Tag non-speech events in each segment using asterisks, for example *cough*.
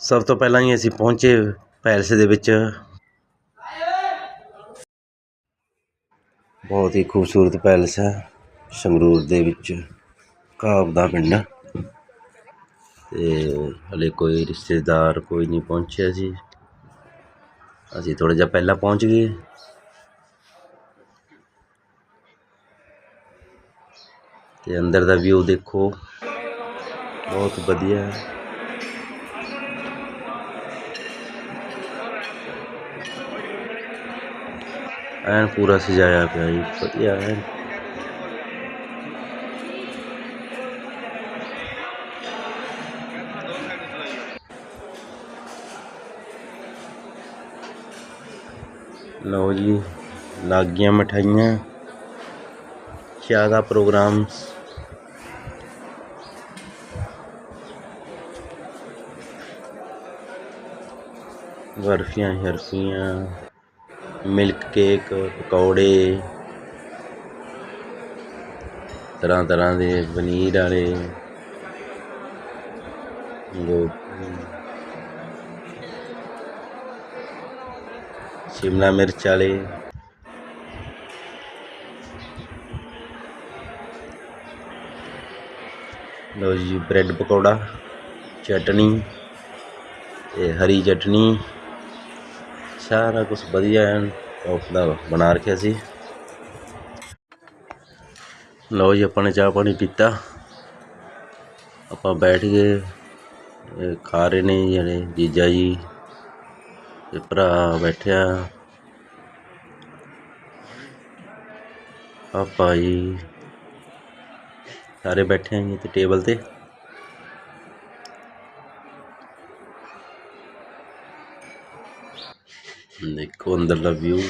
ਸਭ ਤੋਂ ਪਹਿਲਾਂ ਹੀ ਅਸੀਂ ਪਹੁੰਚੇ ਪੈਲਸ ਦੇ ਵਿੱਚ। ਬਹੁਤ ਹੀ ਖੂਬਸੂਰਤ ਪੈਲਸ ਹੈ, ਸੰਗਰੂਰ ਦੇ ਵਿੱਚ ਕਾਬ ਦਾ ਪਿੰਡ। ਤੇ ਹਲੇ ਕੋਈ ਰਿਸ਼ਤੇਦਾਰ ਕੋਈ ਨਹੀਂ ਪਹੁੰਚਿਆ ਸੀ ਅਸੀਂ ਥੋੜਾ ਜਿਹਾ ਪਹਿਲਾਂ ਪਹੁੰਚ ਗਏ। ਤੇ ਅੰਦਰ ਦਾ ਵਿਊ ਦੇਖੋ। ਬਹੁਤ ਵਧੀਆ ਹੈ। ਐਨ ਪੂਰਾ ਸਜਾਇਆ ਪਿਆ ਜੀ, ਵਧੀਆ ਐਨ। ਲਓ ਜੀ ਲੱਗ ਗਈਆਂ ਮਠਾਈਆਂ, ਚਾਹ ਦਾ ਪ੍ਰੋਗਰਾਮ। ਬਰਫੀਆਂ ਸ਼ਰਫੀਆਂ ਮਿਲਕ ਕੇਕ, ਪਕੌੜੇ, ਤਰ੍ਹਾਂ ਤਰ੍ਹਾਂ ਦੇ ਪਨੀਰ ਵਾਲੇ ਸ਼ਿਮਲਾ ਮਿਰਚ ਵਾਲੇ। ਲਓ ਜੀ, ਬ੍ਰੈਡ ਪਕੌੜਾ ਚਟਣੀ ਤੇ ਹਰੀ ਚਟਣੀ ਸਾਰਾ ਕੁਝ ਵਧੀਆ ਐਨ ਟੌਪ ਦਾ ਬਣਾ ਰੱਖਿਆ ਸੀ। ਲਓ ਜੀ, ਆਪਾਂ ਨੇ ਚਾਹ ਪਾਣੀ ਪੀਤਾ। ਆਪਾਂ ਬੈਠ ਗਏ ਖਾ ਰਹੇ ਨੇ ਜਿਹੜੇ ਜੀਜਾ ਜੀ ਤੇ ਭਰਾ ਬੈਠਿਆ ਪਾਪਾ ਜੀ ਸਾਰੇ ਬੈਠੇ ਆਂ ਜੀ ਤੇ ਟੇਬਲ ਤੇ। ਦੇਖੋ ਅੰਦਰ ਦਾ ਵਿਊ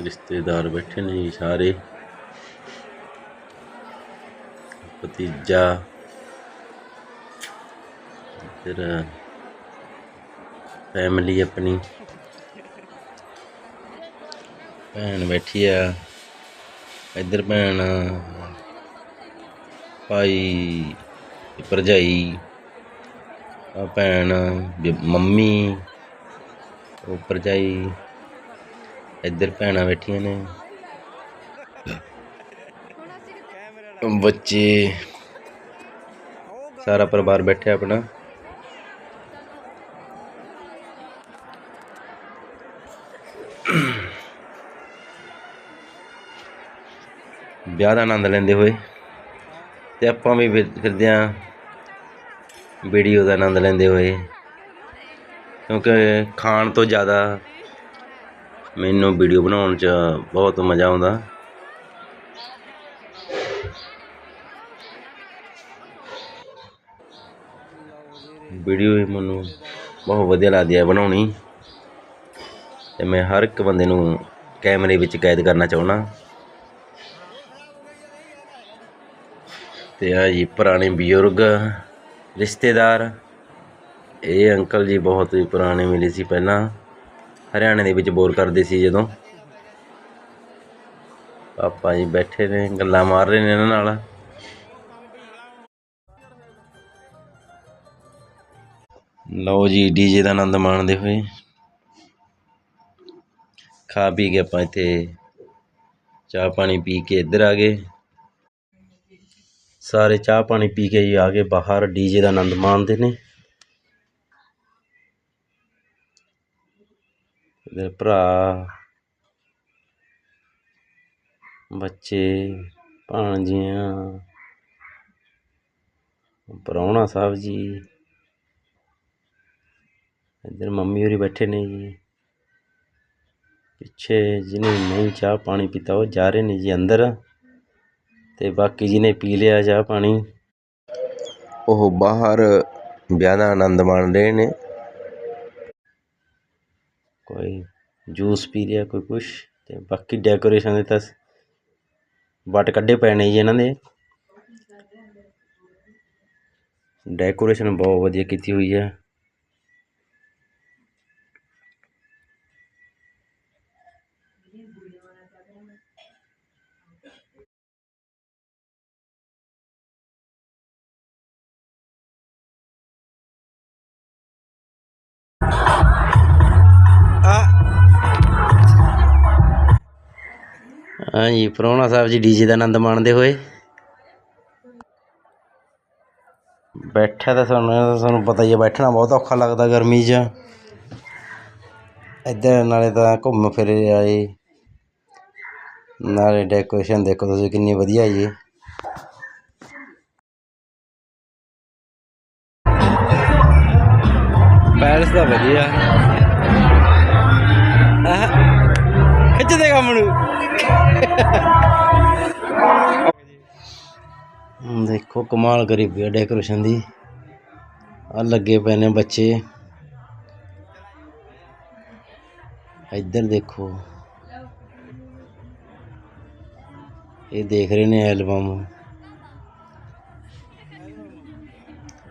ਰਿਸ਼ਤੇਦਾਰ ਬੈਠੇ ਨੇ ਸਾਰੇ ਭਤੀਜਾ। ਫਿਰ ਫੈਮਿਲੀ ਆਪਣੀ। ਭੈਣ ਬੈਠੀ ਆ। ਇੱਧਰ ਭੈਣ, ਭਾਈ ਭਰਜਾਈ। ਭੈਣ ਮੰਮੀ, ਉਹ ਭਰਜਾਈ, ਇੱਧਰ ਭੈਣਾਂ ਬੈਠੀਆਂ ਨੇ। ਬੱਚੇ, ਸਾਰਾ ਪਰਿਵਾਰ ਬੈਠਿਆ ਆਪਣਾ। ਵਿਆਹ ਦਾ ਆਨੰਦ ਲੈਂਦੇ ਹੋਏ। ਤੇ ਆਪਾਂ ਵੀ ਫਿਰਦੇ ਹਾਂ ਵੀਡੀਓ ਦਾ ਆਨੰਦ ਲੈਂਦੇ ਹੋਏ। ਕਿਉਂਕਿ ਖਾਣ ਤੋਂ ਜ਼ਿਆਦਾ ਮੈਨੂੰ ਵੀਡੀਓ ਬਣਾਉਣ 'ਚ ਬਹੁਤ ਮਜ਼ਾ ਆਉਂਦਾ। ਵੀਡੀਓ ਹੀ ਮੈਨੂੰ ਬਹੁਤ ਵਧੀਆ ਲੱਗਦੀ ਹੈ ਬਣਾਉਣੀ। ਤੇ ਮੈਂ ਹਰ ਇੱਕ ਬੰਦੇ ਨੂੰ ਕੈਮਰੇ ਵਿੱਚ ਕੈਦ ਕਰਨਾ ਚਾਹੁੰਦਾ ਤੇ ਆ ਜੀ ਪੁਰਾਣੇ ਬਜ਼ੁਰਗ। ਰਿਸ਼ਤੇਦਾਰ। ਇਹ ਅੰਕਲ ਜੀ ਬਹੁਤ ਹੀ ਪੁਰਾਣੇ ਮਿਲੇ ਸੀ ਪਹਿਲਾਂ। ਹਰਿਆਣੇ ਦੇ ਵਿੱਚ ਬੋਰ ਕਰਦੇ ਸੀ ਜਦੋਂ। ਪਾਪਾ ਜੀ ਬੈਠੇ ਨੇ, ਗੱਲਾਂ ਮਾਰ ਰਹੇ ਨੇ ਇਹਨਾਂ ਨਾਲ। ਲਓ ਜੀ ਡੀਜੇ ਦਾ ਆਨੰਦ ਮਾਣਦੇ ਹੋਏ। ਖਾ ਪੀ ਕੇ ਆਪਾਂ ਇੱਥੇ ਚਾਹ ਪਾਣੀ ਪੀ ਕੇ ਇੱਧਰ ਆ ਗਏ। ਸਾਰੇ ਚਾਹ ਪਾਣੀ ਪੀ ਕੇ ਜੀ ਆ ਕੇ ਬਾਹਰ ਡੀਜੇ ਦਾ ਆਨੰਦ ਮਾਣਦੇ ਨੇ। ਮੇਰੇ ਭਰਾ, ਬੱਚੇ, ਭਾਣਜੀਆਂ, ਪ੍ਰਾਹੁਣਾ ਸਾਹਿਬ ਜੀ, ਇੱਧਰ ਮੰਮੀ ਹੋਰੀ ਬੈਠੇ ਨੇ ਜੀ। ਪਿੱਛੇ ਜਿਹਨੇ ਨਹੀਂ ਚਾਹ ਪਾਣੀ ਪੀਤਾ, ਉਹ ਜਾ ਰਹੇ ਨੇ ਜੀ ਅੰਦਰ। ਤੇ ਬਾਕੀ ਜਿਹਨੇ ਪੀ ਲਿਆ ਚਾਹ ਪਾਣੀ। ਉਹ ਬਾਹਰ ਵਿਆਹ ਦਾ ਆਨੰਦ ਮਾਣ ਰਹੇ ਨੇ। ਕੋਈ ਜੂਸ ਪੀ ਰਿਹਾ ਕੋਈ ਕੁਛ ਤੇ ਬਾਕੀ ਡੈਕੋਰੇਸ਼ਨ ਦੇ ਤਾਂ ਵੱਟ ਕੱਢੇ ਪਏ ਨੇ ਜੀ ਇਹਨਾਂ ਦੇ। ਡੈਕੋਰੇਸ਼ਨ ਬਹੁਤ ਵਧੀਆ ਕੀਤੀ ਹੋਈ ਹੈ। ਹਾਂਜੀ, ਪ੍ਰਾਹੁਣਾ ਸਾਹਿਬ ਜੀ ਡੀਜੇ ਦਾ ਆਨੰਦ ਮਾਣਦੇ ਹੋਏ। ਬੈਠਾ ਤਾਂ ਸਾਨੂੰ ਸਾਨੂੰ ਪਤਾ ਹੀ ਹੈ ਬੈਠਣਾ ਬਹੁਤ ਔਖਾ ਲੱਗਦਾ ਗਰਮੀ 'ਚ। ਇੱਧਰ ਨਾਲੇ ਤਾਂ ਘੁੰਮ ਫਿਰ ਆਏ ਨਾਲੇ ਡੈਕੋਰੇਸ਼ਨ ਦੇਖੋ ਤੁਸੀਂ ਕਿੰਨੀ ਵਧੀਆ ਜੀ ਪੈਲਸ ਦਾ ਵਧੀਆ। ਦੇਖੋ, ਕਮਾਲ ਕਰੀ ਪਈ ਡੈਕੋਰੇਸ਼ਨ ਦੀ। ਆ ਲੱਗੇ ਪਏ ਨੇ ਬੱਚੇ। ਇੱਧਰ ਦੇਖੋ। ਇਹ ਦੇਖ ਰਹੇ ਨੇ ਐਲਬਮ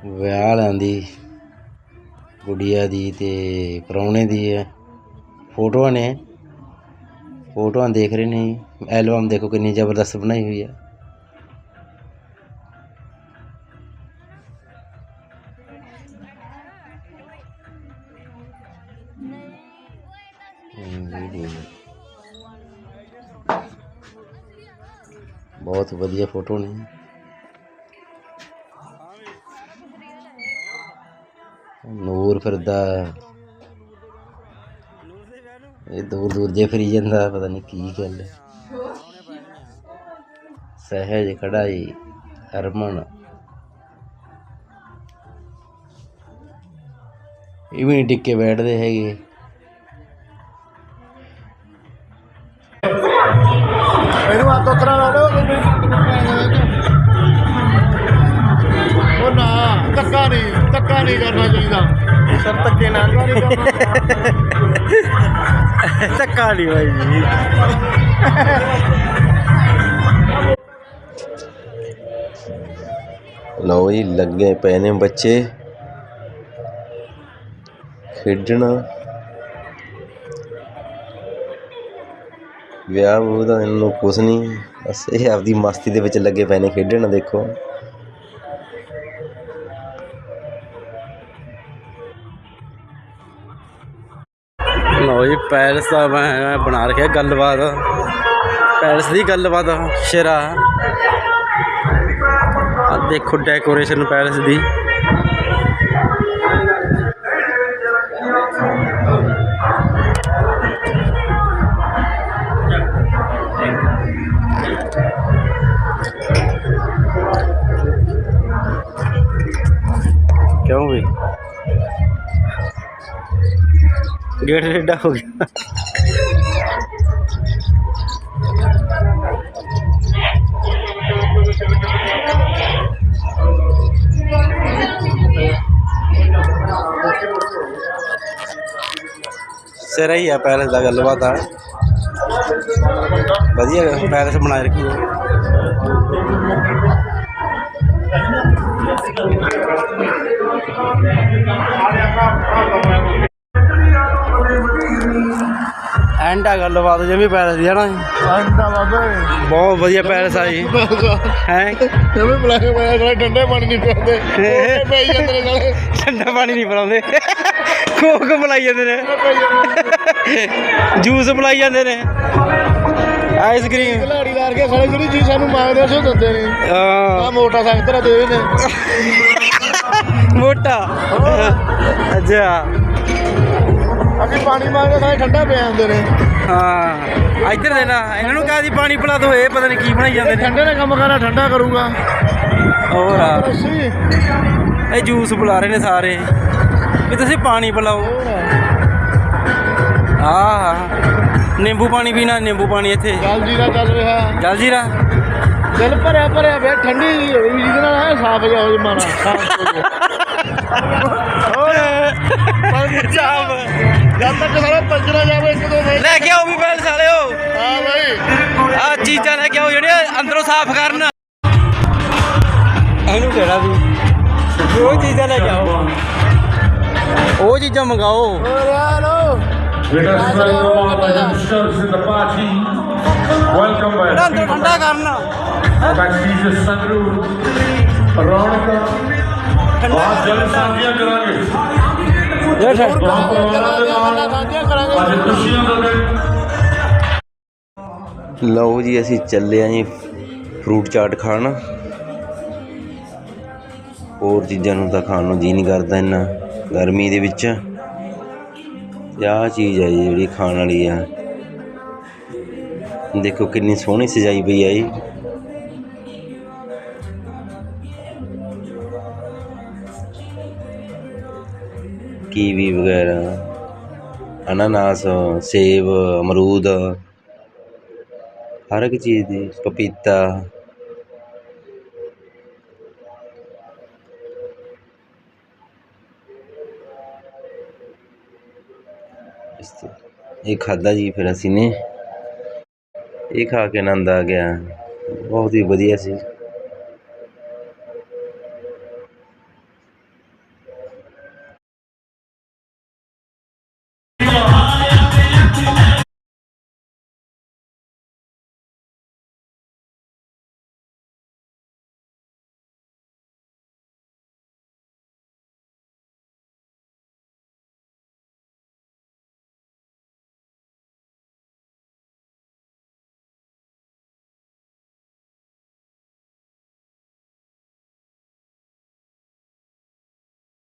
ਵਿਆਹ ਲੈਂਦੀ ਦੀ, ਗੁੜੀਆ ਦੀ ਤੇ ਪ੍ਰਾਹੁਣੇ ਦੀ ਹੈ ਫੋਟੋਆਂ ਨੇ। ਫੋਟੋਆਂ ਦੇਖ ਰਹੇ ਨੇ, ਐਲਬਮ ਦੇਖੋ ਕਿੰਨੀ ਜ਼ਬਰਦਸਤ ਬਣਾਈ ਹੋਈ ਹੈ। ਬਹੁਤ ਵਧੀਆ ਫੋਟੋ ਨੇ। ਨੂਰ ਫਿਰਦਾ। ਇਹ ਦੂਰ ਦੂਰ ਜੇ ਫਿਰੀ ਜਾਂਦਾ, ਪਤਾ ਨਹੀਂ ਕੀ ਗੱਲ ਹੈ। ਸਹਿਜ ਕਢਾਈ ਹਰਮਨ। ਇਹ ਵੀ ਨਹੀਂ ਟਿੱਕੇ ਬੈਠਦੇ ਹੈਗੇ। ਇਹਨੂੰ ਆ ਤੋਤਰਾ ਲਾ ਲਓ ਧੱਕਾ ਨਹੀਂ ਧੱਕਾ ਨਹੀਂ ਕਰਨਾ ਚਾਹੀਦਾ। ਸਰ ਧੱਕੇ ਨਾਲ ਧੱਕਾ ਨਹੀਂ ਬਾਈ ਜੀ। ਲਓ ਜੀ ਲੱਗੇ ਪਏ ਨੇ ਬੱਚੇ। ਖੇਡਣਾ। ਵਿਆਹ ਉਹ ਦਾ ਇਹਨੂੰ ਕੁਛ ਨਹੀਂ। ਬਸ ਇਹ ਆਪਦੀ ਮਸਤੀ ਦੇ ਵਿੱਚ ਲੱਗੇ ਪਏ ਨੇ ਖੇਡਣ ਦੇਖੋ। ਲਓ ਜੀ, ਪੈਲਸ ਦਾ ਮੈਂ ਬਣਾ ਰੱਖਿਆ ਗੱਲਬਾਤ। ਪੈਲਸ ਦੀ ਗੱਲਬਾਤ, ਸ਼ੇਰਾ। ਆ ਦੇਖੋ ਡੈਕੋਰੇਸ਼ਨ ਪੈਲਸ ਦੀ। ਗੇਟ ਟੇਢਾ ਹੋ ਗਿਆ। ਸਿਰ ਹੀ ਆ ਪੈਲਸ ਦਾ ਗੱਲਬਾਤ ਆ। ਵਧੀਆ ਪੈਲਸ ਬਣਾ ਰੱਖੀ ਹੈ ਐਂਡ ਆ ਗੱਲਬਾਤ ਜਿਵੇਂ ਪੈਲਸ ਦੀ ਹੈ ਨਾ ਆਂਦਾ ਬਾਬੇ। ਬਹੁਤ ਵਧੀਆ ਪੈਲਸ ਆ ਜੀ। ਹੈ? ਐਵੇਂ ਬੁਲਾ ਕੇ ਮੈਂ ਨਾਲੇ ਠੰਡੇ ਪਾਣੀ ਨਹੀਂ ਪੀਂਦੇ ਉਹ *laughs* ਪਈ ਜਾਂਦੇ ਨੇ ਨਾਲੇ। ਠੰਡਾ ਪਾਣੀ ਨਹੀਂ ਪਿਲਾਉਂਦੇ। ਕੋਕ ਪਿਲਾਈ ਜਾਂਦੇ ਨੇ। ਜੂਸ ਪਿਲਾਈ ਜਾਂਦੇ ਨੇ। ਆਈਸਕ੍ਰੀਮ ਖਿਲਾੜੀ ਲਾਰ ਕੇ ਸਾਲੇ ਜਿਹੜੀ ਚੀਜ਼ ਸਾਨੂੰ ਮੰਗਦੇ ਆ ਸੋ ਦਿੰਦੇ ਨੇ। ਆ ਮੋਟਾ ਸੰਗਤਰਾ ਦੇ ਦੇ ਨੇ ਮੋਟਾ। ਅੱਛਾ। ਅਸੀਂ ਪਾਣੀ ਮੰਗਦੇ ਸਾਰੇ ਠੰਡਾ ਪਿਆ ਹੁੰਦੇ ਨੇ। ਹਾਂ। ਇੱਧਰ ਦੇ ਨਾ ਇਹਨਾਂ ਨੂੰ ਕਹਾਂ ਦੀ ਪਾਣੀ ਪਿਲਾ ਦੋ ਇਹ ਪਤਾ ਨਹੀਂ ਕੀ ਬਣਾਈ ਜਾਂਦੇ ਨੇ। ਠੰਡੇ ਨੇ ਕੰਮ ਕਰਨਾ ਠੰਡਾ ਕਰੂਗਾ। ਹੋਰ ਆ। ਇਹ ਜੂਸ ਪਿਲਾ ਰਹੇ ਨੇ ਸਾਰੇ। ਵੀ ਤੁਸੀਂ ਪਾਣੀ ਪਿਲਾਓ। ਆਹ ਨਿੰਬੂ ਪਾਣੀ ਪੀਣਾ ਨਿੰਬੂ ਪਾਣੀ ਇੱਥੇ। ਜਲ ਜੀਰਾ ਚੱਲ ਰਿਹਾ। ਜਲ ਜੀਰਾ? ਦਿਲ ਭਰਿਆ ਭਰਿਆ ਵੇ ਠੰਡੀ ਜਿਹਦੇ ਨਾਲ ਸਾਫ਼ ਜਾ ਹੋ ਜੇ ਮਾਰਾ ਸਾਫ਼ ਹੋ ਜੇ ਚਾਪ ਜਦ ਤੱਕ ਸਾਰਾ ਪੰਜਰਾ ਜਾਵੇ ਇੱਕ ਦੋ ਵੇ ਲੈ ਕੇ ਆਓ ਵੀ ਪੈਲ ਸਾਲਿਓ। ਹਾਂ ਬਾਈ। ਆ ਚੀਜ਼ਾਂ ਲੈ ਕੇ ਆਓ ਜਿਹੜੀਆਂ ਅੰਦਰੋਂ ਸਾਫ਼ ਕਰਨ। ਇਹਨੂੰ ਕਿਹੜਾ ਵੀ? ਉਹ ਚੀਜ਼ਾਂ ਲੈ ਕੇ ਆਓ। ਉਹ ਚੀਜ਼ਾਂ ਮੰਗਾਓ। ਓਏ ਯਾਰੋ by themselves in the party. Welcome ਜਿਹੜਾ by ਅੰਦਰ ਠੰਡਾ ਕਰਨਾ। Backstage ਸੰਗਰੂ ਰੌਣਕ। ਬਾਤ ਜਲ ਸਾਂਝੀਆਂ ਕਰਾਂਗੇ। ਕਰਾਂਗੇ ਲਓ ਜੀ ਅਸੀਂ ਚੱਲੇ ਆਂ ਜੀ ਫਰੂਟ ਚਾਟ ਖਾਣ। ਹੋਰ ਚੀਜ਼ਾਂ ਨੂੰ ਤਾਂ ਖਾਣ ਨੂੰ ਜੀ ਨਹੀਂ ਕਰਦਾ ਇੰਨਾ ਗਰਮੀ ਦੇ ਵਿੱਚ। ਆਹ ਚੀਜ਼ ਹੈ ਜੀ ਜਿਹੜੀ ਖਾਣ ਵਾਲੀ ਆ। ਦੇਖੋ ਕਿੰਨੀ ਸੋਹਣੀ ਸਜਾਈ ਪਈ ਆ ਜੀ। ਕੀਵੀ ਵਗੈਰਾ, ਅਨਾਨਾਸ, ਸੇਬ, ਅਮਰੂਦ, ਹਰ ਇੱਕ ਚੀਜ਼ ਦੀ, ਪਪੀਤਾ। ਇਹ ਖਾਦਾ ਜੀ ਫਿਰ ਅਸੀਂ ਨੇ। ਇਹ ਖਾ ਕੇ ਆਨੰਦ ਆ ਗਿਆ। ਬਹੁਤ ਹੀ ਵਧੀਆ ਸੀ।